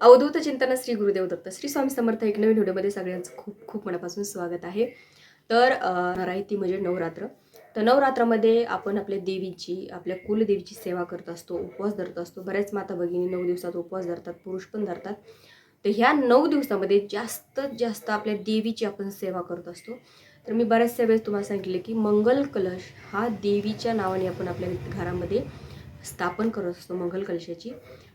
अवधूत चिंतन श्री गुरुदेव दत्त. श्री स्वामी समर्थ एक नवीन व्हिडिओमध्ये सगळ्यांचं खूप खूप मनापासून स्वागत आहे. तर आहे ती म्हणजे नवरात्र. तर नवरात्रामध्ये आपण आपल्या देवीची आपल्या कुलदेवीची सेवा करत असतो उपवास धरत असतो. बऱ्याच माता भगिनी नऊ दिवसात उपवास धरतात पुरुष पण धरतात. तर ह्या नऊ दिवसामध्ये जास्तीत जास्त आपल्या देवीची आपण सेवा करत असतो. तर मी बऱ्याचशा वेळेस तुम्हाला सांगितले की मंगल कलश हा देवीच्या नावाने आपण आपल्या घरामध्ये स्थापन करत असतो मंगल कलशाची.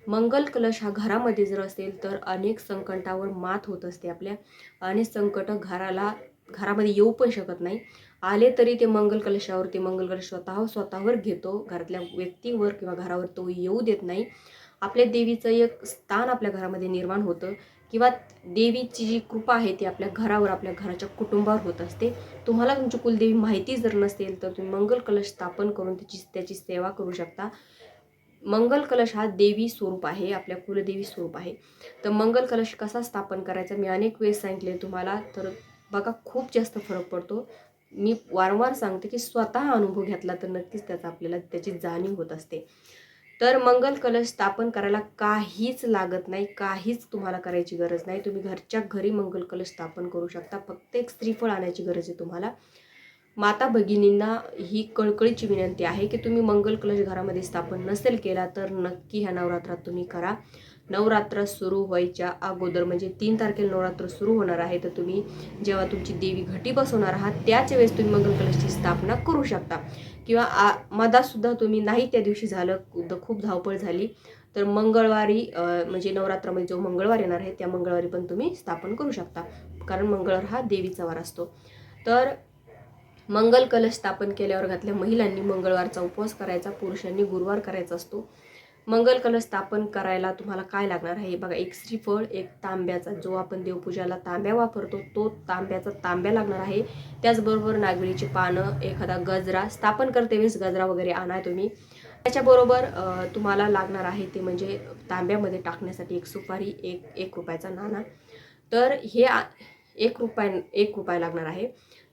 मंगल कलश हा घरामध्ये जर असेल तर अनेक संकटावर मात होत असते आपल्या. अनेक संकट घराला घरामध्ये येऊ पण शकत नाही. आले तरी ते मंगल कलशावर ते मंगल कलश स्वतः स्वतःवर घेतो. घरातल्या व्यक्तीवर किंवा घरावर तो येऊ देत नाही. आपल्या देवीचं एक स्थान आपल्या घरामध्ये निर्माण होतं. किंवा देवीची जी कृपा आहे ती आपल्या घरावर आपल्या घराच्या कुटुंबावर होत असते. तुम्हाला तुमची कुलदेवी माहिती जर नसेल तर तुम्ही मंगल कलश स्थापन करून त्याची त्याची सेवा करू शकता. मंगल कलश हा देवी स्वरूप आहे आपल्या कुलदेवी स्वरूप आहे. तर मंगल कलश कसा स्थापन करायचा मी अनेक वेळेस सांगितले तुम्हाला तर बघा खूप जास्त फरक पडतो. मी वारंवार सांगते की स्वतः अनुभव घेतला तर नक्कीच त्याचा आपल्याला त्याची जाणीव होत असते. तर मंगल कलश स्थापन करायला काहीच लागत नाही काहीच तुम्हाला करायची गरज नाही. तुम्ही घरच्या घरी मंगल कलश स्थापन करू शकता फक्त एक स्त्रीफळ आणायची गरज आहे तुम्हाला. माता भगिनींना ही कळकळीची विनंती आहे की तुम्ही मंगल कलश घरामध्ये स्थापन नसेल केला तर नक्की ह्या नवरात्रात तुम्ही करा. नवरात्र सुरू व्हायच्या अगोदर म्हणजे तीन तारखेला नवरात्र सुरू होणार आहे तर तुम्ही जेव्हा तुमची देवी घटी बसवणार आहात त्याच वेळेस तुम्ही मंगल कलशची स्थापना करू शकता. किंवा आ मधातसुद्धा तुम्ही नाही त्या दिवशी झालं खूप धावपळ झाली तर मंगळवारी म्हणजे नवरात्रामध्ये जो मंगळवार येणार आहे त्या मंगळवारी पण तुम्ही स्थापन करू शकता. कारण मंगळवार हा देवीचा वार असतो. तर मंगल कलश स्थापन केल्यावर घातल्या महिलांनी मंगळवारचा उपवास करायचा पुरुषांनी गुरुवार करायचा असतो. मंगल कलश स्थापन करायला तुम्हाला काय लागणार आहे? बघा एक श्रीफळ एक तांब्याचा जो आपण देवपूजाला तांब्या वापरतो तो तांब्याचा तांब्या लागणार आहे. त्याचबरोबर नागवेलीची पानं एखादा गजरा स्थापन करते वेळेस गजरा वगैरे आणा तुम्ही. त्याच्याबरोबर तुम्हाला लागणार आहे ते म्हणजे तांब्यामध्ये टाकण्यासाठी एक सुपारी एक एक रुपयाचा नाणा. तर हे आ- एक रुपया एक रुपया लागणार आहे.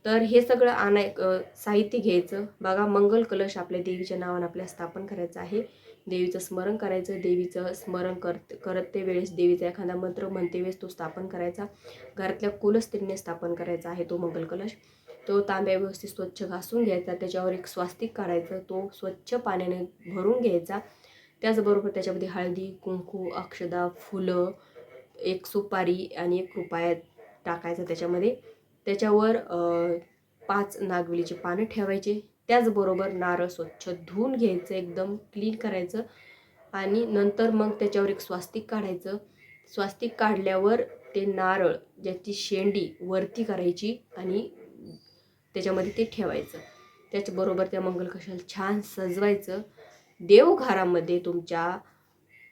तर हे सगळं आणाय साहित्य घ्यायचं. बघा मंगल कलश आपल्या देवीच्या नावानं आपल्या स्थापन करायचं आहे. देवीचं स्मरण करायचं. देवीचं स्मरण करत करत ते वेळेस देवीचा एखादा मंत्र म्हणते वेळेस तो स्थापन करायचा. घरातल्या कुलस्त्रीने स्थापन करायचा आहे तो मंगल कलश. तो तांब्या व्यवस्थित स्वच्छ घासून घ्यायचा. त्याच्यावर एक स्वास्तिक काढायचं. तो स्वच्छ पाण्याने भरून घ्यायचा. त्याचबरोबर त्याच्यामध्ये हळदी कुंकू अक्षदा फुलं एक सुपारी आणि एक रुपया टाकायचा त्याच्यामध्ये. त्याच्यावर पाच नागवेलीचे पानं ठेवायचे. त्याचबरोबर नारळ स्वच्छ धुवून घ्यायचं एकदम क्लीन करायचं. आणि नंतर मग त्याच्यावर एक स्वास्तिक काढायचं. स्वास्तिक काढल्यावर ते नारळ ज्याची शेंडी वरती करायची आणि त्याच्यामध्ये ते ठेवायचं. त्याचबरोबर त्या मंगलकशाला छान सजवायचं. देवघरामध्ये तुमच्या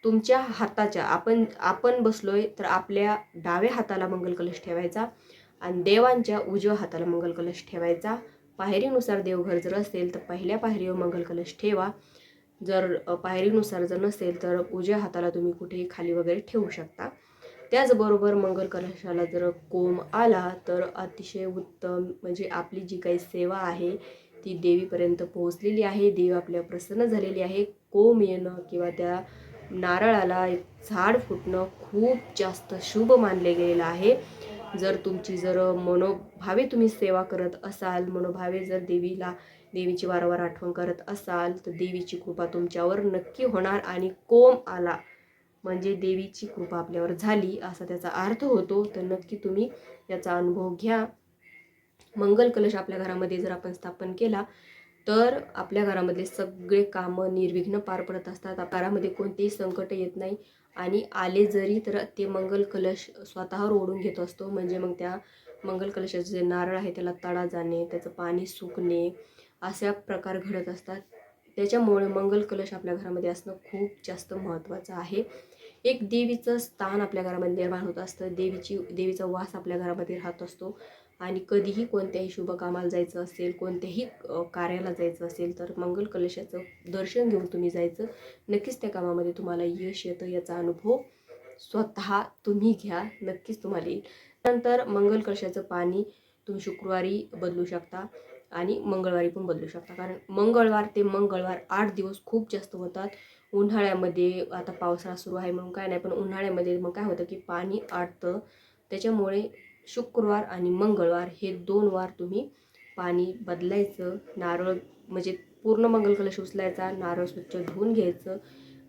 तुमच्या हाताच्या आपण आपण बसलो आहे तर आपल्या डाव्या हाताला मंगलकलश ठेवायचा. आणि देवांच्या उजव्या हाताला मंगल कलश ठेवायचा. पायरीनुसार देवघर जर असेल तर पहिल्या पायरीवर मंगल कलश ठेवा. जर पायरीनुसार जर नसेल तर उजव्या हाताला तुम्ही कुठेही खाली वगैरे ठेवू शकता. त्याचबरोबर मंगल कलशाला जर कोंब आला तर अतिशय उत्तम म्हणजे आपली जी काही सेवा आहे ती देवीपर्यंत पोहोचलेली आहे. देव आपल्या प्रसन्न झालेली आहे. कोंब येणं किंवा त्या नारळाला एक झाड फुटणं खूप जास्त शुभ मानले गेलेलं आहे. जर तुमची जर मनोभावे तुम्ही सेवा करत असाल मनोभावे जर देवीला देवीची वारंवार आठवण करत असाल तर देवीची कृपा तुमच्यावर नक्की होणार आणि कोम आला म्हणजे देवीची कृपा आपल्यावर झाली असा त्याचा अर्थ होतो. तर नक्की तुम्ही याचा अनुभव घ्या. मंगल कलश आपल्या घरामध्ये जर आपण स्थापन केला तर आपल्या घरामधले सगळे कामं निर्विघ्न पार पडत असतात. घरामध्ये कोणतेही संकट येत नाही. आणि आले जरी तर ते मंगल कलश स्वतःवर ओढून घेत असतो. म्हणजे मग त्या मंगल कलशाचे जे नारळ आहे त्याला तडा जाणे त्याचं पाणी सुकणे अशा प्रकार घडत असतात. त्याच्यामुळे मंगल कलश आपल्या घरामध्ये असणं खूप जास्त महत्त्वाचं आहे. एक देवीचं स्थान आपल्या घरामध्ये निर्माण होत असतं. देवीची देवीचा वास आपल्या घरामध्ये राहत असतो. आणि कधीही कोणत्याही शुभ कामाला जायचं असेल कोणत्याही कार्याला जायचं असेल तर मंगल कलशाचं दर्शन घेऊन तुम्ही जायचं. नक्कीच त्या कामामध्ये तुम्हाला यश येतं याचा अनुभव स्वतः तुम्ही घ्या. नक्कीच तुम्हाला येईल. नंतर मंगल कलशाचं पाणी तुम्ही शुक्रवारी बदलू शकता. आणि मंगळवारी पण बदलू शकता. कारण मंगळवार ते मंगळवार आठ दिवस खूप जास्त होतात. उन्हाळ्यामध्ये आता पावसाळा सुरू आहे म्हणून काय नाही पण उन्हाळ्यामध्ये मग काय होतं की पाणी आटतं. त्याच्यामुळे शुक्रवार आणि मंगळवार हे दोन वार तुम्ही पाणी बदलायचं नारळ म्हणजे पूर्ण मंगल कलश उचलायचा नारळ स्वच्छ धुवून घ्यायचं.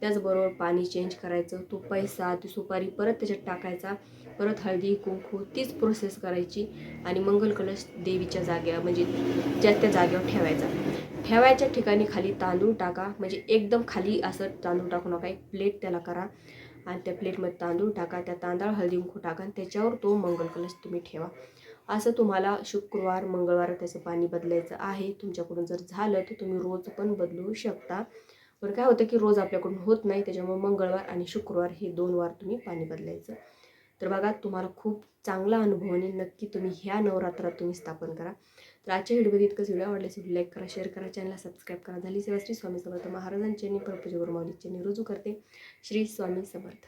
त्याचबरोबर पाणी चेंज करायचं तो पैसा ती सुपारी परत त्याच्यात टाकायचा परत हळदी कुंकू तीच प्रोसेस करायची आणि मंगल कलश देवीच्या जागेवर म्हणजे ज्या त्या जागेवर ठेवायचा. ठेवायच्या ठिकाणी खाली तांदूळ टाका म्हणजे एकदम खाली असं तांदूळ टाकू नका एक प्लेट त्याला करा आणि त्या प्लेटमध्ये तांदूळ टाका त्या तांदळ हळदी कुंकू टाका आणि त्याच्यावर तो मंगल कलश तुम्ही ठेवा. असं तुम्हाला शुक्रवार मंगळवार त्याचं पाणी बदलायचं आहे. तुमच्याकडून जर झालं तर तुम्ही रोज पण बदलू शकता. पण काय होतं की रोज आपल्याकडून होत नाही त्याच्यामुळे मंगळवार आणि शुक्रवार हे दोन वार तुम्ही पाणी बदलायचं. तर बघा तुम्हाला खूप चांगला अनुभव आणि नक्की तुम्ही ह्या नवरात्रात तुम्ही स्थापन करा. तर आजच्या व्हिडिओमध्ये इतकंच. व्हिडिओ आवडल्यास व्हिडिओ लाईक करा शेअर करा चॅनलला सबस्क्राईब करा. झाली सेवा श्री स्वामी समर्थ. महाराजांची आणि परपूजा रुजू करते. श्री स्वामी समर्थ.